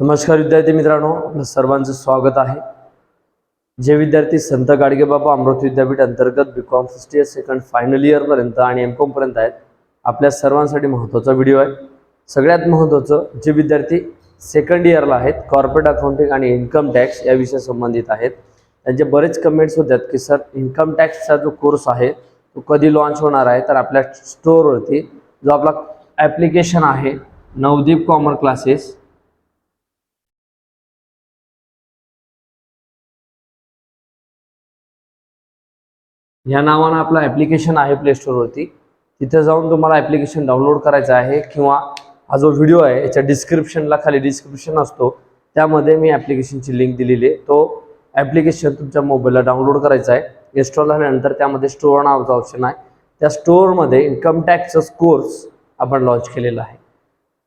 नमस्कार विद्यार्थी मित्रांनो सर्वांचं स्वागत आहे. जे विद्यार्थी संत गाडगेबाबा अमृत विद्यापीठ अंतर्गत B com first year second final इयरपर्यंत आणि एम कॉमपर्यंत आहेत आपल्या सर्वांसाठी महत्त्वाचा व्हिडिओ आहे. सगळ्यात महत्त्वाचं जे विद्यार्थी सेकंड इयरला आहेत कॉर्पोरेट अकाउंटिंग आणि इन्कम टॅक्स या विषया संबंधित आहेत. त्यांचे बरेच कमेंट्स होत्यात की सर इन्कम टॅक्सचा जो कोर्स आहे तो कधी लॉन्च होणार आहे? तर आपल्या स्टोअरवरती जो आपला ॲप्लिकेशन आहे नवदीप कॉमर क्लासेस या नावानं आपलं ॲप्लिकेशन आहे प्लेस्टोरवरती तिथे जाऊन तुम्हाला ॲप्लिकेशन डाउनलोड करायचं आहे किंवा हा जो व्हिडिओ आहे याच्या डिस्क्रिप्शनला खाली डिस्क्रिप्शन असतो. त्यामध्ये मी ॲप्लिकेशनची लिंक दिलेली आहे. तो ॲप्लिकेशन तुमच्या मोबाईलला डाउनलोड करायचा आहे. इन्स्टॉल झाल्यानंतर त्यामध्ये स्टोअर नावाचा ऑप्शन आहे. त्या स्टोअरमध्ये इन्कम टॅक्सचा कोर्स आपण लॉन्च केलेला आहे.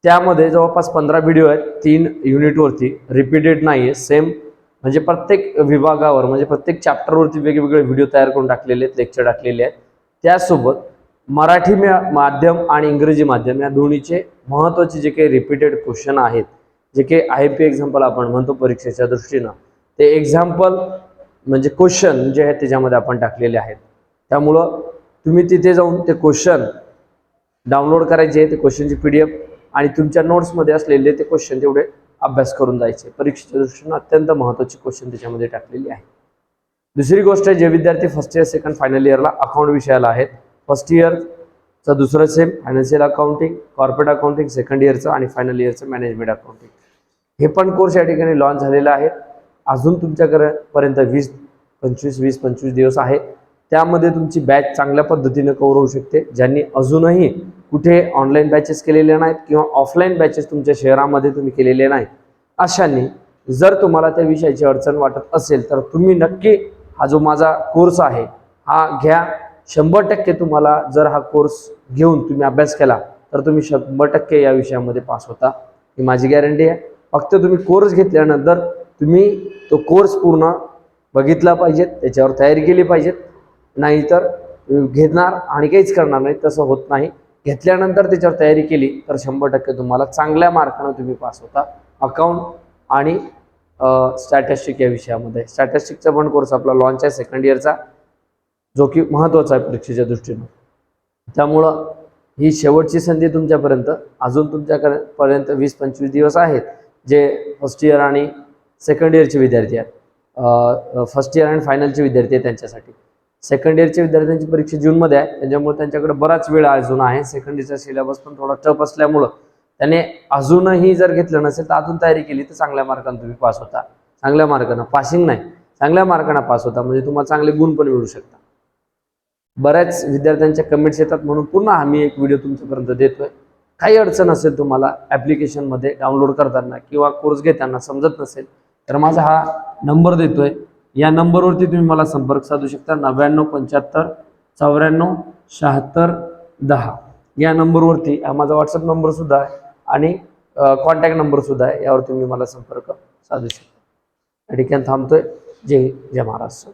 त्यामध्ये जवळपास पंधरा व्हिडिओ आहेत. तीन युनिटवरती रिपीटेड नाही आहे सेम म्हणजे प्रत्येक विभागावर म्हणजे प्रत्येक चॅप्टरवरती वेगवेगळे व्हिडिओ तयार करून टाकलेले आहेत लेक्चर टाकलेले आहेत. त्यासोबत मराठी माध्यम आणि इंग्रजी माध्यम या दोन्हीचे महत्त्वाचे जे काही रिपीटेड क्वेश्चन आहेत जे काही आय पी एक्झाम्पल आपण म्हणतो परीक्षेच्या दृष्टीनं ते एक्झाम्पल म्हणजे क्वेश्चन जे आहेत त्याच्यामध्ये आपण टाकलेले आहेत. त्यामुळं तुम्ही तिथे जाऊन ते क्वेश्चन डाउनलोड करायचे ते क्वेश्चनची पी डी एफ आणि तुमच्या नोट्समध्ये असलेले ते क्वेश्चन तेवढे अभ्यास करून जायचे. परीक्षेच्या दृष्टीनं अत्यंत महत्त्वाची क्वेश्चन त्याच्यामध्ये टाकलेली आहे. दुसरी गोष्ट आहे जे विद्यार्थी फर्स्ट इयर सेकंड फायनल इयरला अकाउंट विषयाला आहेत. फर्स्ट इयरचं दुसरं same financial accounting corporate accounting second इयरचं आणि फायनल इयरचं मॅनेजमेंट अकाउंटिंग हे पण कोर्स या ठिकाणी लॉन्च झालेला आहे अजून तुमच्याकडे पर्यंत वीस पंचवीस वीस पंचवीस दिवस आहे. त्यामध्ये तुमची बॅच चांगल्या पद्धतीने कव्हर होऊ शकते. ज्यांनी अजूनही कुठे ऑनलाईन बॅचेस केलेल्या नाहीत किंवा ऑफलाईन बॅचेस तुमच्या शहरामध्ये तुम्ही केलेले नाहीत अशांनी जर तुम्हाला त्या विषयाची अडचण वाटत असेल तर तुम्ही नक्की हा जो माझा कोर्स आहे हा घ्या. शंभर टक्के तुम्हाला जर हा कोर्स घेऊन तुम्ही अभ्यास केला तर तुम्ही शंभर टक्के या विषयामध्ये पास होता ही माझी गॅरंटी आहे. फक्त तुम्ही कोर्स घेतल्यानंतर तुम्ही तो कोर्स पूर्ण बघितला पाहिजेत त्याच्यावर तयारी केली पाहिजेत. नाहीतर घेणार आणि काहीच करणार नाही तसं होत नाही. घेतल्यानंतर त्याच्यावर तयारी केली तर शंभर टक्के तुम्हाला चांगल्या मार्कानं तुम्ही पास होता. अकाउंट आणि स्टॅटिस्टिक या विषयामध्ये. स्टॅटिस्टिकचा पण कोर्स आपला लॉन्च आहे सेकंड इयरचा जो की महत्त्वाचा आहे परीक्षेच्या दृष्टीनं. त्यामुळं ही शेवटची संधी तुमच्यापर्यंत अजून तुमच्याकडे पर्यंत वीस पंचवीस दिवस आहेत जे फर्स्ट इयर आणि सेकंड इयरचे विद्यार्थी आहेत. फर्स्ट इयर आणि फायनलचे विद्यार्थी आहेत त्यांच्यासाठी. सेकंड इयरच्या विद्यार्थ्यांची परीक्षा जूनमध्ये आहे. त्याच्यामुळे त्यांच्याकडे बराच वेळ अजून आहे. सेकंड इयरचा सिलेबस पण थोडा टफ असल्यामुळं त्याने अजूनही जर घेतलं नसेल तर अजून तयारी केली तर चांगल्या मार्कानं तुम्ही पास होता. चांगल्या मार्कानं पासिंग नाही. चांगल्या मार्कानं पास होता म्हणजे तुम्हाला चांगले गुण पण मिळू शकता बऱ्याच विद्यार्थ्यांच्या कमेंट्स येतात म्हणून पुन्हा आम्ही एक व्हिडिओ तुमच्यापर्यंत देतोय. काही अडचण असेल तुम्हाला ॲप्लिकेशनमध्ये डाउनलोड करताना किंवा कोर्स घेताना समजत नसेल तर माझा हा नंबर देतोय. या नंबरवरती तुम्ही मला संपर्क साधू शकता. नव्याण्णव पंच्याहत्तर चौऱ्याण्णव शहात्तर दहा. या नंबरवरती हा माझा व्हॉट्सअप नंबरसुद्धा आहे आणि कॉन्टॅक्ट नंबरसुद्धा आहे. यावर तुम्ही मला संपर्क साधू शकता. या ठिकाणी थांबतोय. जय हिंद, जय महाराष्ट्र.